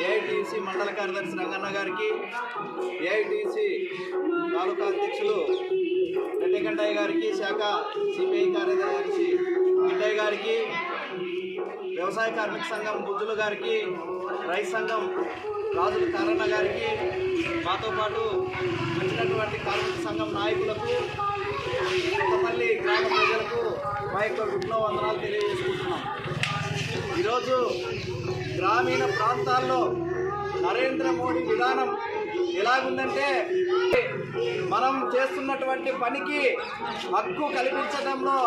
AITC మండల కార్యదర్శి రంగన్న గారికి ఏఐటిసి తాలూకా అధ్యక్షులు రెడ్డిగంటయ్య గారికి శాఖ సిపిఐ కార్యదర్శి గిడ్డయ్య గారికి వ్యవసాయ కార్మిక సంఘం బుజ్జుల గారికి రైతు సంఘం రాజుల కారణ గారికి మాతో పాటు వచ్చినటువంటి కార్మిక సంఘం నాయకులకు కొత్తపల్లి గ్రామ ప్రజలకు మా యొక్క గుడ్లో వందనాలు తెలియజేసుకుంటున్నాం. ఈరోజు గ్రామీణ ప్రాంతాల్లో నరేంద్ర మోడీ విధానం ఎలాగుందంటే మనం చేస్తున్నటువంటి పనికి హక్కు కల్పించడంలో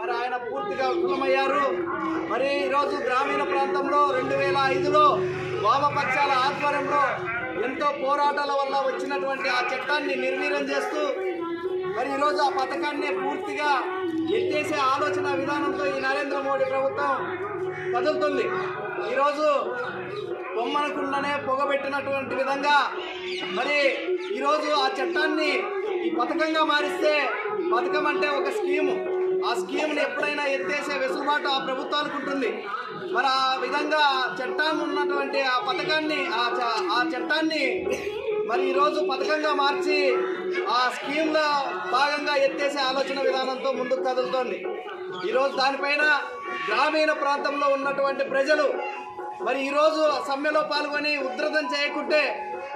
మరి ఆయన పూర్తిగా విఫలమయ్యారు. మరి ఈరోజు గ్రామీణ ప్రాంతంలో రెండు వేల ఐదులో వామపక్షాల ఆధ్వర్యంలో ఎంతో పోరాటాల వల్ల వచ్చినటువంటి ఆ చట్టాన్ని నిర్వీర్యం చేస్తూ మరి ఈరోజు ఆ పథకాన్ని పూర్తిగా ఎత్తేసే ఆలోచన విధానంతో ఈ నరేంద్ర మోడీ ప్రభుత్వం కదులుతుంది. ఈరోజు బొమ్మనకుండానే పొగబెట్టినటువంటి విధంగా మరి ఈరోజు ఆ చట్టాన్ని ఈ పథకంగా మారిస్తే పథకం అంటే ఒక స్కీము. ఆ స్కీమ్ని ఎప్పుడైనా ఎత్తేసే వెసులుబాటు ఆ ప్రభుత్వానికి ఉంటుంది. మరి ఆ విధంగా చట్టం ఉన్నటువంటి ఆ పథకాన్ని ఆ చ- ఆ చట్టాన్ని మరి ఈరోజు పథకంగా మార్చి ఆ స్కీమ్లో భాగంగా ఎత్తేసే ఆలోచన విధానంతో ముందుకు కదులుతోంది. ఈరోజు దానిపైన గ్రామీణ ప్రాంతంలో ఉన్నటువంటి ప్రజలు మరి ఈరోజు సమ్మెలో పాల్గొని ఉధృతం చేయకుంటే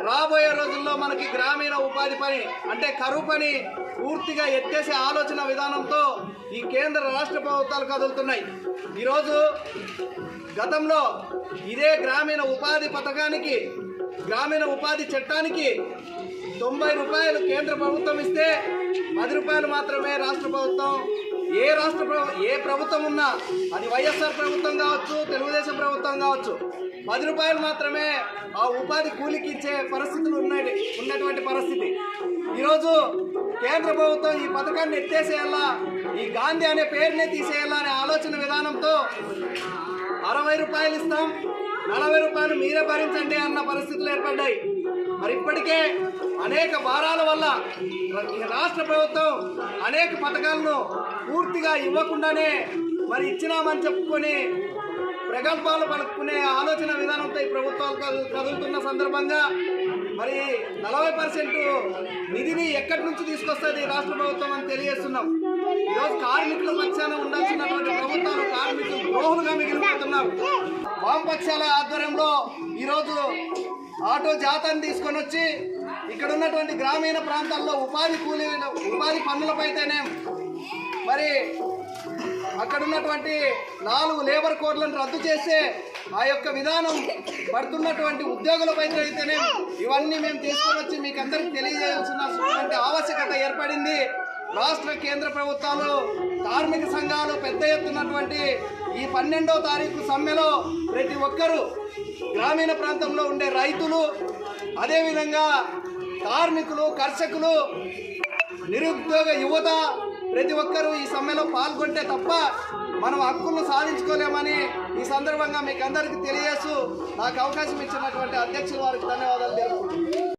రాబోయే రోజుల్లో మనకి గ్రామీణ ఉపాధి పని అంటే కరువు పని పూర్తిగా ఎత్తేసే ఆలోచన విధానంతో ఈ కేంద్ర రాష్ట్ర ప్రభుత్వాలు కదులుతున్నాయి. ఈరోజు గతంలో ఇదే గ్రామీణ ఉపాధి పథకానికి గ్రామీణ ఉపాధి చట్టానికి తొంభై రూపాయలు కేంద్ర ప్రభుత్వం ఇస్తే పది రూపాయలు మాత్రమే రాష్ట్ర ప్రభుత్వం. ఏ రాష్ట్ర ఏ ప్రభుత్వం ఉన్నా అది వైఎస్ఆర్ ప్రభుత్వం కావచ్చు తెలుగుదేశం ప్రభుత్వం కావచ్చు పది రూపాయలు మాత్రమే ఆ ఉపాధి కూలికి ఇచ్చే పరిస్థితులు ఉన్నాయి ఉన్నటువంటి పరిస్థితి. ఈరోజు కేంద్ర ప్రభుత్వం ఈ పథకాన్ని ఎత్తేసేయాలా ఈ గాంధీ అనే పేరునే తీసేయాలా అనే ఆలోచన విధానంతో అరవై రూపాయలు ఇస్తాం నలభై రూపాయలు మీరే భరించండి అన్న పరిస్థితులు ఏర్పడ్డాయి. మరి ఇప్పటికే అనేక భారాల వల్ల ఈ రాష్ట్ర ప్రభుత్వం అనేక పథకాలను పూర్తిగా ఇవ్వకుండానే మరి ఇచ్చినామని చెప్పుకొని ప్రగల్భాలు పలుకునే ఆలోచన విధానంతో ఈ ప్రభుత్వాలు కదులుతున్న సందర్భంగా మరి నలభై పర్సెంట్ నిధిని ఎక్కడి నుంచి తీసుకొస్తుంది ఈ రాష్ట్ర ప్రభుత్వం అని తెలియజేస్తున్నాం. ఈరోజు కార్మికుల పక్షాన ఉండాల్సినటువంటి ప్రభుత్వాలు కార్మికులు ద్రోహులుగా మిగిలిపోతున్నారు. వామపక్షాల ఆధ్వర్యంలో ఈరోజు ఆటో జాతాన్ని తీసుకొని వచ్చి ఇక్కడ ఉన్నటువంటి గ్రామీణ ప్రాంతాల్లో ఉపాధి కూలీ ఉపాధి పనులపైతేనే మరి అక్కడ ఉన్నటువంటి నాలుగు లేబర్ కోడ్లను రద్దు చేస్తే ఆ యొక్క విధానం పడుతున్నటువంటి ఉద్యోగులపై అయితేనే ఇవన్నీ మేము తీసుకొని వచ్చి మీకు అందరికి తెలియజేయాల్సినటువంటి ఆవశ్యకత ఏర్పడింది. రాష్ట్ర కేంద్ర ప్రభుత్వాలు కార్మిక సంఘాలు పెద్ద ఎత్తున్నటువంటి ఈ పన్నెండో తారీఖు సమ్మెలో ప్రతి ఒక్కరూ గ్రామీణ ప్రాంతంలో ఉండే రైతులు అదేవిధంగా కార్మికులు కర్షకులు నిరుద్యోగ యువత ప్రతి ఒక్కరూ ఈ సమ్మెలో పాల్గొంటే తప్ప మనం హక్కులను సాధించుకోలేమని ఈ సందర్భంగా మీకు అందరికీ తెలియజేస్తూ నాకు అవకాశం ఇచ్చినటువంటి అధ్యక్షుల వారికి ధన్యవాదాలు తెలుపుకుంటున్నాను.